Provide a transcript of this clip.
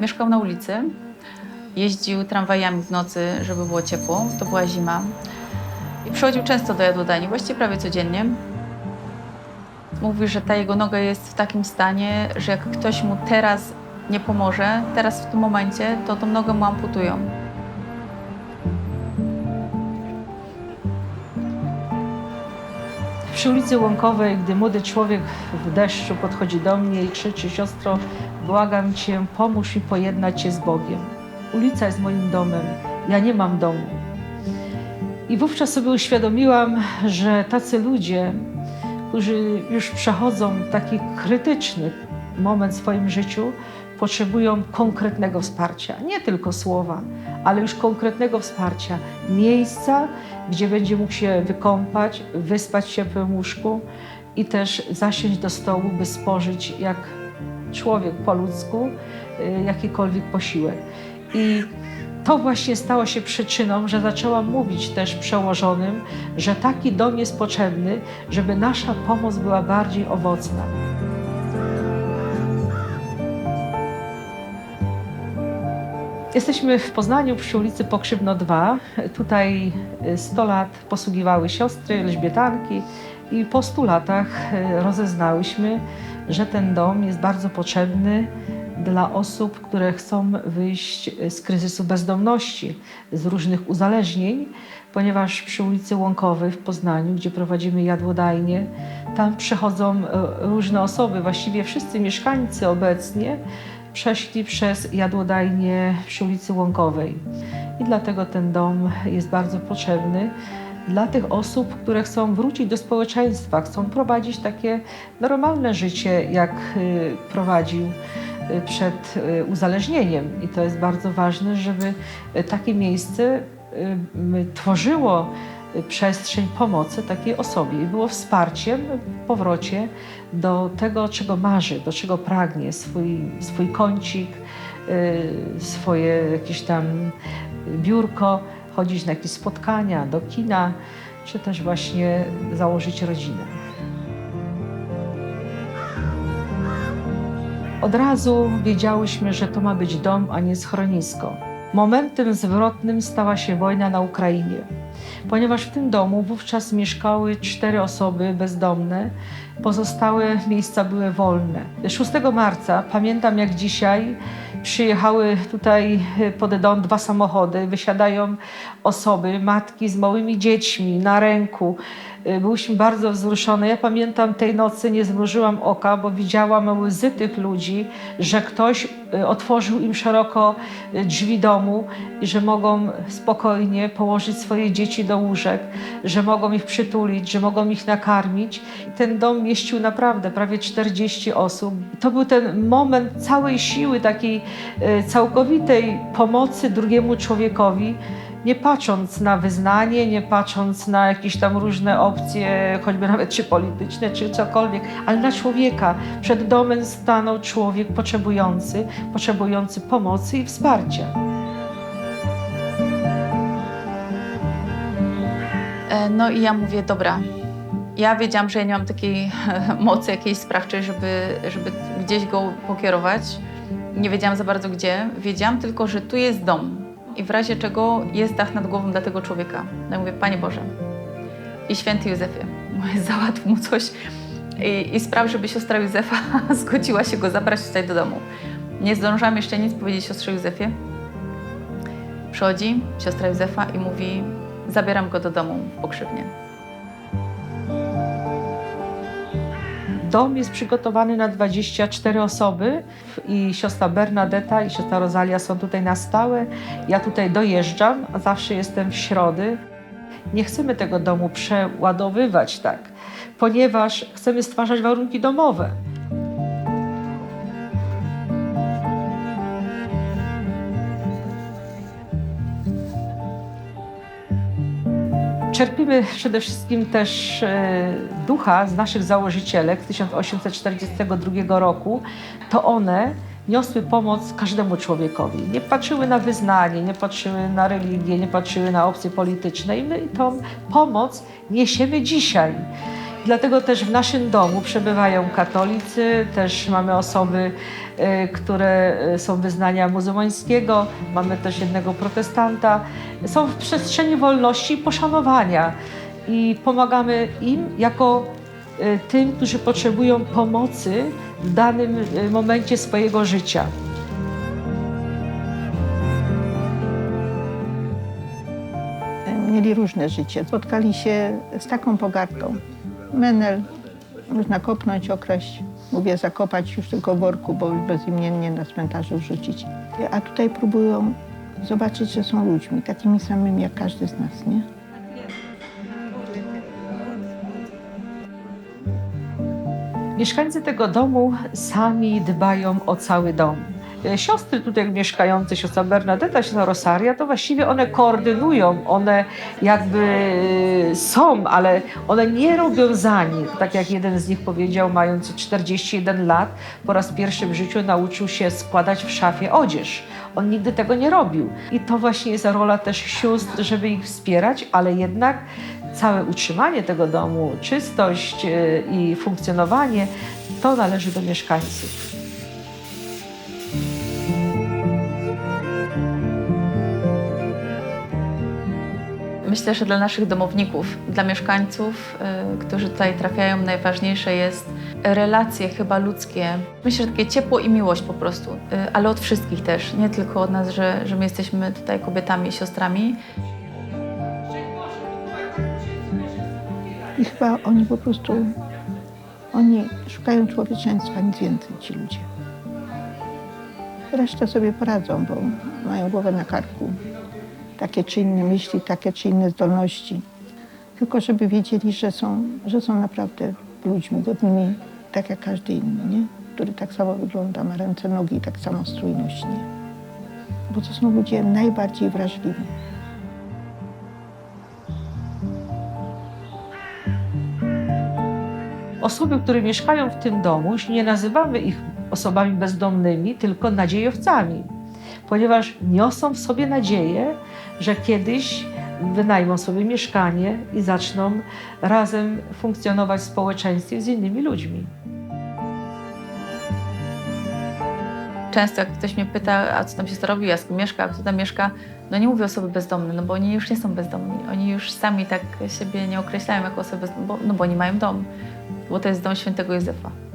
Mieszkał na ulicy, jeździł tramwajami w nocy, żeby było ciepło, to była zima. I przychodził często do jadłodajni, właściwie prawie codziennie. Mówi, że ta jego noga jest w takim stanie, że jak ktoś mu teraz nie pomoże, teraz w tym momencie, to tą nogę mu amputują. Przy ulicy Łąkowej, gdy młody człowiek w deszczu podchodzi do mnie i krzyczy: Siostro, błagam cię, pomóż mi pojednać się z Bogiem. Ulica jest moim domem, ja nie mam domu. I wówczas sobie uświadomiłam, że tacy ludzie, którzy już przechodzą taki krytyczny moment w swoim życiu, potrzebują konkretnego wsparcia. Nie tylko słowa, ale już konkretnego wsparcia. Miejsca, gdzie będzie mógł się wykąpać, wyspać w ciepłym łóżku i też zasiąść do stołu, by spożyć jak człowiek po ludzku y, jakikolwiek posiłek. I to właśnie stało się przyczyną, że zaczęłam mówić też przełożonym, że taki dom jest potrzebny, żeby nasza pomoc była bardziej owocna. Jesteśmy w Poznaniu przy ulicy Pokrzywno 2. Tutaj y, 100 lat posługiwały siostry, elżbietanki i po 100 latach y, rozeznałyśmy, że ten dom jest bardzo potrzebny dla osób, które chcą wyjść y, z kryzysu bezdomności, z różnych uzależnień, ponieważ przy ulicy Łąkowej w Poznaniu, gdzie prowadzimy jadłodajnie, tam przychodzą y, różne osoby, właściwie wszyscy mieszkańcy obecnie, przeszli przez jadłodajnię przy ulicy Łąkowej. I dlatego ten dom jest bardzo potrzebny dla tych osób, które chcą wrócić do społeczeństwa, chcą prowadzić takie normalne życie, jak y, prowadził y, przed y, uzależnieniem. I to jest bardzo ważne, żeby takie miejsce tworzyło przestrzeń pomocy takiej osobie i było wsparciem w powrocie do tego, czego marzy, do czego pragnie, swój, swój kącik, y, swoje jakieś tam biurko, chodzić na jakieś spotkania, do kina, czy też właśnie założyć rodzinę. Od razu wiedziałyśmy, że to ma być dom, a nie schronisko. Momentem zwrotnym stała się wojna na Ukrainie, ponieważ w tym domu wówczas mieszkały cztery osoby bezdomne, pozostałe miejsca były wolne. 6 marca, pamiętam jak dzisiaj, przyjechały tutaj pod dom dwa samochody, wysiadają osoby, matki z małymi dziećmi na ręku. Byłyśmy bardzo wzruszone. Ja pamiętam tej nocy nie zmrużyłam oka, bo widziałam łzy tych ludzi, że ktoś y, otworzył im szeroko y, drzwi domu i że mogą spokojnie położyć swoje dzieci do łóżek, że mogą ich przytulić, że mogą ich nakarmić. Ten dom mieścił naprawdę prawie 40 osób. To był ten moment całej siły, takiej y, całkowitej pomocy drugiemu człowiekowi nie patrząc na wyznanie, nie patrząc na jakieś tam różne opcje, choćby nawet czy polityczne, czy cokolwiek, ale na człowieka. Przed domem stanął człowiek potrzebujący, potrzebujący pomocy i wsparcia. E, No i ja mówię, dobra. Ja wiedziałam, że ja nie mam takiej mocy jakiejś sprawczej, żeby, żeby gdzieś go pokierować. Nie wiedziałam za bardzo gdzie. Wiedziałam tylko, że tu jest dom i w razie czego jest dach nad głową dla tego człowieka. No mówię, Panie Boże i święty Józefie, załatw mu coś i, i spraw, żeby siostra Józefa zgodziła się go zabrać tutaj do domu. Nie zdążyłam jeszcze nic powiedzieć siostrze Józefie. Przychodzi siostra Józefa i mówi, zabieram go do domu w Pokrzywnie. Dom jest przygotowany na 24 osoby i siostra Bernadetta i siostra Rosalia są tutaj na stałe. Ja tutaj dojeżdżam, a zawsze jestem w środy. Nie chcemy tego domu przeładowywać tak, ponieważ chcemy stwarzać warunki domowe. Czerpimy przede wszystkim też e, ducha z naszych założycielek z 1842 roku. To one niosły pomoc każdemu człowiekowi. Nie patrzyły na wyznanie, nie patrzyły na religię, nie patrzyły na opcje polityczne i my tą pomoc niesiemy dzisiaj. Dlatego też w naszym domu przebywają katolicy, też mamy osoby, które e, są wyznania muzułmańskiego, mamy też jednego protestanta. Są w przestrzeni wolności i poszanowania i pomagamy im jako e, tym, którzy potrzebują pomocy w danym momencie swojego życia. mieli różne życie. Spotkali się z taką pogardą. Menel można kopnąć, okraść, mówię zakopać już w worku, bo już bezimiennie na cmentarzu wrzucić. A tutaj próbują zobaczyć, że są ludźmi, takimi samymi jak każdy z nas, nie? Mieszkańcy tego domu sami dbają o cały dom. E, Siostry tutaj mieszkające, siostra Bernadetta, siostra Rosaria, to właściwie one koordynują, one jakby e, są, ale one nie robią za nich. Tak jak jeden z nich powiedział, mając 41 lat, po raz pierwszy w życiu nauczył się składać w szafie odzież. On nigdy tego nie robił. I to właśnie jest rola też sióstr, żeby ich wspierać, ale jednak całe utrzymanie tego domu, czystość e, i funkcjonowanie, to należy do mieszkańców. Myślę, że dla naszych domowników, dla mieszkańców, y, którzy tutaj trafiają, najważniejsze jest relacje chyba ludzkie. Myślę, że takie ciepło i miłość po prostu, y, ale od wszystkich też, nie tylko od nas, że, że my jesteśmy tutaj kobietami i siostrami. I chyba oni po prostu, oni szukają człowieczeństwa, nic więcej ci ludzie. Resztę sobie poradzą, bo mają głowę na karku. Takie czy inne myśli, takie czy inne zdolności. Tylko żeby wiedzieli, że są, że są naprawdę ludźmi godnymi, tak jak każdy inny, nie? Który tak samo wygląda, ma ręce, nogi i tak samo strójność, nie? Bo to są ludzie najbardziej wrażliwi. Osoby, które mieszkają w tym domu, nie nazywamy ich osobami bezdomnymi, tylko nadziejowcami, ponieważ niosą w sobie nadzieję, że kiedyś wynajmą sobie mieszkanie i zaczną razem funkcjonować w społeczeństwie z innymi ludźmi. Często jak ktoś mnie pyta, a co tam się robi, a z kim mieszka, a kto tam mieszka, no nie mówię osoby bezdomne, no bo oni już nie są bezdomni. Oni już sami tak siebie nie określają jako osoby bezdomne, bo, no bo oni mają dom, bo to jest dom świętego Józefa.